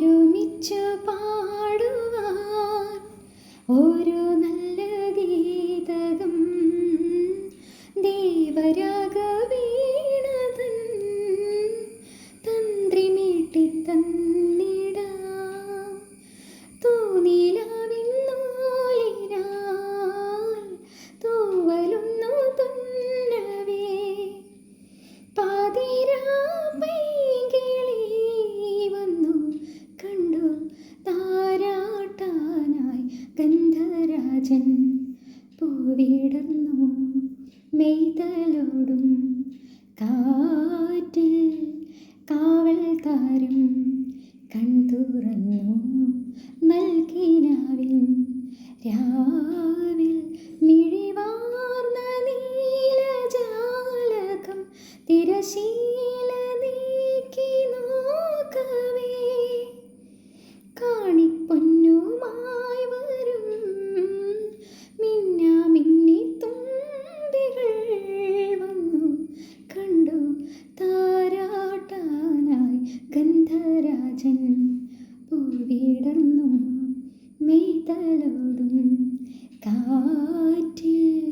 ഒരുമിച്ചു പാടുവാൻ ഒരു ഗന്ധരാജൻ പൂവിടർന്നു മെയ്തലോടും. കാറ്റിൽ കാവൽക്കാരും കൺതുറന്നു നൽകിനാവിൻ രാവിൽ മിഴിവാർന്ന ഗന്ധരാജൻ പൂവിടർന്നു മെയ്തലോടും കാറ്റിൽ